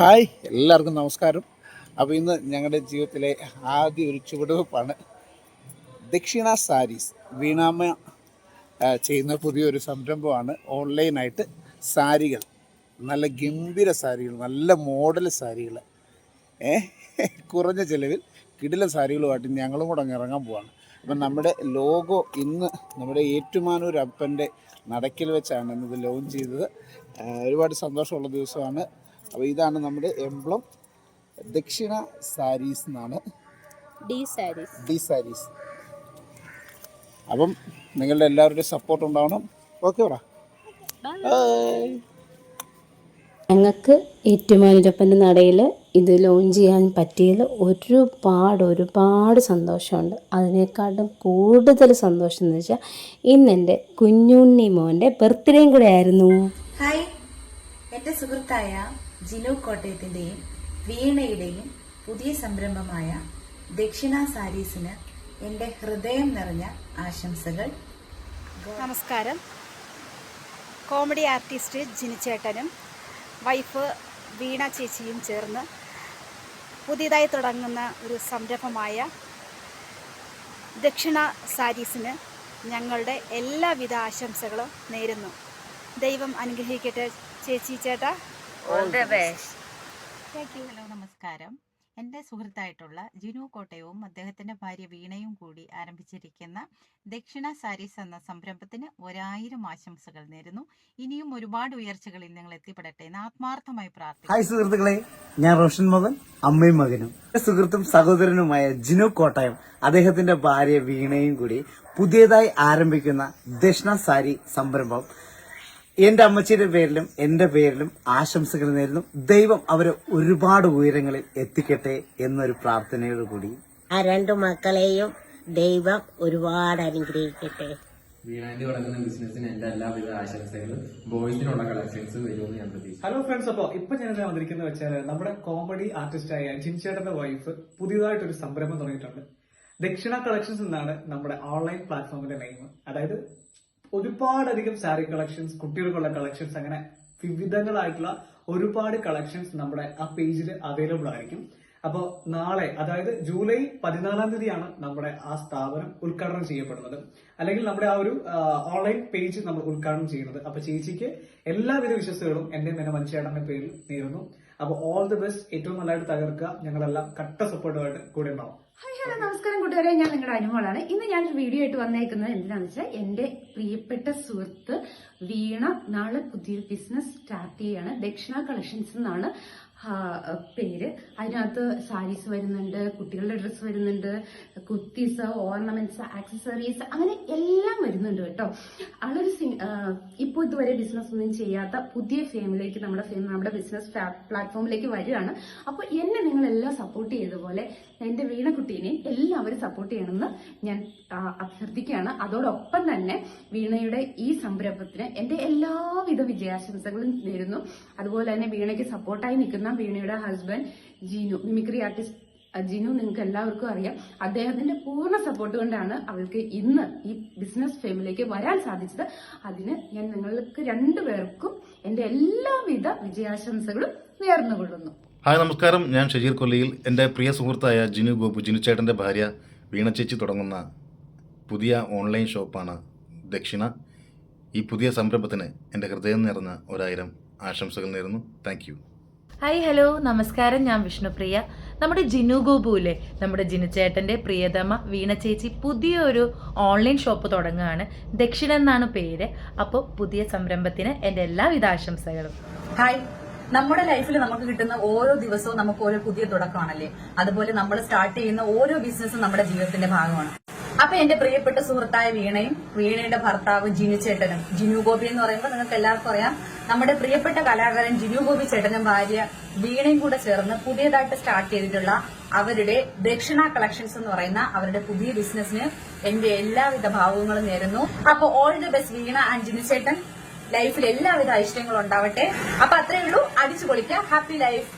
Hi എല്ലാവർക്കും നമസ്കാരം. അപ്പോൾ ഇന്ന് ഞങ്ങളുടെ ജീവിതത്തിലെ ആദ്യ ഒരു ചുവടുവെപ്പാണ്. ദക്ഷിണ സാരീസ് വീണാമ ചെയ്യുന്ന പുതിയൊരു സംരംഭമാണ്. ഓൺലൈനായിട്ട് സാരികൾ നല്ല ഗംഭീര സാരികൾ നല്ല മോഡൽ സാരികൾ. ഏ കുറഞ്ഞ ചിലവിൽ കിടില സാരികളുമായിട്ട് ഞങ്ങളും കൂടെ അങ്ങ് ഇറങ്ങാൻ പോവാണ്. അപ്പം നമ്മുടെ ലോഗോ ഇന്ന് നമ്മുടെ ഏറ്റുമാനൂർ അപ്പന്റെ നടക്കിൽ വെച്ചാണ് ഇന്നത് ലോഞ്ച് ചെയ്തത്. ഒരുപാട് സന്തോഷമുള്ള ദിവസമാണ്. അപ്പോൾ ഇതാണ് നമ്മുടെ എംബ്ലം. ദക്ഷിണ സാരീസ് എന്നാണ്. D sarees. D sarees. അപ്പം നിങ്ങളുടെ എല്ലാവരുടെയും സപ്പോർട്ട് ഉണ്ടാവണം. ഓക്കെ പറ. ഞങ്ങൾക്ക് ഏറ്റുമാനൂരപ്പന്റെ നടയിൽ ഇത് ലോഞ്ച് ചെയ്യാൻ പറ്റിയതിൽ ഒരുപാട് ഒരുപാട് സന്തോഷമുണ്ട്. അതിനേക്കാട്ടും കൂടുതൽ സന്തോഷം എന്ന് വെച്ചാൽ ഇന്ന് എന്റെ കുഞ്ഞുണ്ണി മോന്റെ ബർത്ത്ഡേയും കൂടെ ആയിരുന്നു. ഹായ് എന്റെ സുഹൃത്തായ ജിനു കോട്ടയത്തിന്റെയും വീണയുടെയും പുതിയ സംരംഭമായ ദക്ഷിണ സാരീസിന് എന്റെ ഹൃദയം നിറഞ്ഞ ആശംസകൾ. നമസ്കാരം. കോമഡി ആർട്ടിസ്റ്റ് ജിനിച്ചേട്ടനും വൈഫ് വീണ ചേച്ചിയും ചേർന്ന് പുതിയതായി തുടങ്ങുന്ന ഒരു സംരംഭമായ ദക്ഷിണ സാരീസിന് ഞങ്ങളുടെ എല്ലാവിധ ആശംസകളും നേരുന്നു. ദൈവം അനുഗ്രഹിക്കട്ടെ ചേച്ചി ചേട്ടാ. ഹലോ നമസ്കാരം. എന്റെ സുഹൃത്തായിട്ടുള്ള ജിനു കോട്ടയവും അദ്ദേഹത്തിന്റെ ഭാര്യ വീണയും കൂടി ആരംഭിച്ചിരിക്കുന്ന ദക്ഷിണ സാരീസ് എന്ന സംരംഭത്തിന് ഒരായിരം ആശംസകൾ നേരുന്നു. ഇനിയും ഒരുപാട് ഉയർച്ചകളിൽ നിങ്ങൾ എത്തിപ്പെടട്ടെ എന്ന് ആത്മാർത്ഥമായി പ്രാർത്ഥിക്കുന്നു. ഹായ് സുഹൃത്തുക്കളെ ഞാൻ റോഷൻ മകൻ അമ്മയും മകനും. എന്റെ സുഹൃത്തും സഹോദരനുമായ ജിനു കോട്ടയം അദ്ദേഹത്തിന്റെ ഭാര്യ വീണയും കൂടി പുതിയതായി ആരംഭിക്കുന്ന ദക്ഷിണ സാരി സംരംഭം. എന്റെ അമ്മച്ചിയുടെ പേരിലും എന്റെ പേരിലും ആശംസകൾ നേരുന്നു. ദൈവം അവരെ ഒരുപാട് ഉയരങ്ങളിൽ എത്തിക്കട്ടെ എന്നൊരു പ്രാർത്ഥനയോട് കൂടി. ആ രണ്ടു മക്കളെയും ദൈവം ഒരുപാട് അനുഗ്രഹിക്കട്ടെ. വീണാന്റി തുടങ്ങുന്ന ബിസിനസ്സിന് എന്റെ എല്ലാവിധ ആശംസകളും. ബോയ്സിനുള്ള കളക്ഷൻസ് വരുമെന്ന് ഞാൻ ഹലോ ഫ്രണ്ട്സ് അപ്പോ ഇപ്പൊ ഞാൻ എന്താ വന്നിരിക്കുന്നത് വെച്ചാൽ നമ്മുടെ കോമഡി ആർട്ടിസ്റ്റ് ആയ ജിൻചേട്ടന്റെ വൈഫ് പുതിയതായിട്ടൊരു സംരംഭം തുടങ്ങിയിട്ടുണ്ട്. ദക്ഷിണ കളക്ഷൻസ് എന്നാണ് നമ്മുടെ ഓൺലൈൻ പ്ലാറ്റ്ഫോമിന്റെ നെയിം അതായത് ഒരുപാടധികം സാരി കളക്ഷൻസ് കുട്ടികൾക്കുള്ള കളക്ഷൻസ് അങ്ങനെ വിവിധങ്ങളായിട്ടുള്ള ഒരുപാട് കളക്ഷൻസ് നമ്മുടെ ആ പേജിൽ അവൈലബിൾ ആയിരിക്കും. അപ്പോൾ നാളെ അതായത് ജൂലൈ പതിനാലാം തീയതിയാണ് നമ്മുടെ ആ സ്ഥാപനം ഉദ്ഘാടനം ചെയ്യപ്പെടുന്നത്. അല്ലെങ്കിൽ നമ്മുടെ ആ ഒരു ഓൺലൈൻ പേജ് നമ്മൾ ഉദ്ഘാടനം ചെയ്യുന്നത്. അപ്പൊ ചേച്ചിക്ക് എല്ലാവിധ വിശ്വസുകളും എന്റെ മെന മനുഷ്യയുടെ പേരിൽ നേരുന്നു. അപ്പൊ ഓൾ ദി ബെസ്റ്റ് ഏറ്റവും നല്ലതായിട്ട് തകർക്കുക. ഞങ്ങളെല്ലാം കട്ട സപ്പോർട്ടുമായിട്ട് കൂടെ ഉണ്ടാവും. ഹായ് ഹലോ നമസ്കാരം കൂട്ടുകാരെ. ഞാൻ നിങ്ങളുടെ അനുമോളാണ്. ഇന്ന് ഞാനൊരു വീഡിയോ ആയിട്ട് വന്നേക്കുന്നത് എന്തിനാന്ന് വെച്ചാൽ എന്റെ പ്രിയപ്പെട്ട സുഹൃത്ത് വീണ നാളെ പുതിയൊരു ബിസിനസ് സ്റ്റാർട്ട് ചെയ്യാണ്. ദക്ഷിണ കളക്ഷൻസ് എന്നാണ് പേര്. അതിനകത്ത് സാരീസ് വരുന്നുണ്ട് കുട്ടികളുടെ ഡ്രസ്സ് വരുന്നുണ്ട് കുർത്തീസ് ഓർണമെന്റ്സ് ആക്സസറീസ് അങ്ങനെ എല്ലാം വരുന്നുണ്ട് കേട്ടോ. സി- ഇപ്പോൾ ഇതുവരെ ബിസിനസ് ഒന്നും ചെയ്യാത്ത പുതിയ ഫേമിലേക്ക് നമ്മുടെ ഫേം നമ്മുടെ ബിസിനസ് പ്ലാറ്റ്ഫോമിലേക്ക് വരികയാണ്. അപ്പോൾ എന്നെ നിങ്ങളെല്ലാം സപ്പോർട്ട് ചെയ്തതുപോലെ എന്റെ വീണക്കുട്ടീനെയും എല്ലാവരും സപ്പോർട്ട് ചെയ്യണമെന്ന് ഞാൻ അഭ്യർത്ഥിക്കുകയാണ്. അതോടൊപ്പം തന്നെ വീണയുടെ ഈ സംരംഭത്തിന് എന്റെ എല്ലാവിധ വിജയാശംസകളും നേരുന്നു. അതുപോലെ തന്നെ വീണയ്ക്ക് സപ്പോർട്ടായി നിൽക്കുന്ന വീണയുടെ husband Jinu mimicry artist Jinu നിങ്ങൾക്ക് എല്ലാവർക്കും അറിയാം. അദ്ദേഹത്തിന്റെ പൂർണ സപ്പോർട്ട് കൊണ്ടാണ് അവൾക്ക് ഇന്ന് ഈ ബിസിനസ് ഫേമിലേക്ക് വരാൻ സാധിച്ചത്. അതിന് ഞാൻ നിങ്ങൾക്ക് രണ്ടുപേർക്കും എന്റെ എല്ലാവിധ വിജയാശംസകളും നേർന്നുകൊള്ളുന്നു. ഹായ് നമസ്കാരം. ഞാൻ ഷജീർ കൊല്ലിയിൽ. എന്റെ പ്രിയ സുഹൃത്തായ ജിനു ഗോപു ജിനു ചേട്ടന്റെ ഭാര്യ വീണ ചേച്ചി തുടങ്ങുന്ന പുതിയ ഓൺലൈൻ ഷോപ്പാണ് ദക്ഷിണ. ഈ പുതിയ സംരംഭത്തിന് എന്റെ ഹൃദയം നേർന്ന ഒരായിരം ആശംസകൾ നേരുന്നു. താങ്ക് യു ഹായ് ഹലോ നമസ്കാരം. ഞാൻ വിഷ്ണുപ്രിയ. നമ്മുടെ ജിനു ഗോപുവിലെ നമ്മുടെ ജിനുചേട്ടന്റെ പ്രിയതമ വീണ ചേച്ചി പുതിയൊരു ഓൺലൈൻ ഷോപ്പ് തുടങ്ങുകയാണ്. ദക്ഷിണ എന്നാണ് പേര്. അപ്പോൾ പുതിയ സംരംഭത്തിന് എന്റെ എല്ലാവിധ ആശംസകളും. ഹായ് നമ്മുടെ ലൈഫിൽ നമുക്ക് കിട്ടുന്ന ഓരോ ദിവസവും നമുക്ക് ഓരോ പുതിയ തുടക്കമാണല്ലേ? അതുപോലെ നമ്മൾ സ്റ്റാർട്ട് ചെയ്യുന്ന ഓരോ ബിസിനസ്സും നമ്മുടെ ജീവിതത്തിന്റെ ഭാഗമാണ്. അപ്പൊ എന്റെ പ്രിയപ്പെട്ട സുഹൃത്തായ വീണയും വീണയുടെ ഭർത്താവ് ജിനു ചേട്ടനും ജിനു ഗോപി എന്ന് പറയുമ്പോൾ നിങ്ങൾക്ക് എല്ലാവർക്കും അറിയാം. നമ്മുടെ പ്രിയപ്പെട്ട കലാകാരൻ ജിനു ഗോപി ചേട്ടനും ഭാര്യ വീണയും കൂടെ ചേർന്ന് പുതിയതായിട്ട് സ്റ്റാർട്ട് ചെയ്തിട്ടുള്ള അവരുടെ ദക്ഷിണ കളക്ഷൻസ് എന്ന് പറയുന്ന അവരുടെ പുതിയ ബിസിനസ്സിന് എന്റെ എല്ലാവിധ ഭാവങ്ങളും നേരുന്നു. അപ്പൊ all the best Veena and Jinu ചേട്ടൻ. ലൈഫിൽ എല്ലാവിധ ഐശ്വര്യങ്ങളും ഉണ്ടാവട്ടെ. അപ്പൊ അത്രയേ ഉള്ളൂ. അടിച്ചു പൊളിക്കുക ഹാപ്പി ലൈഫ്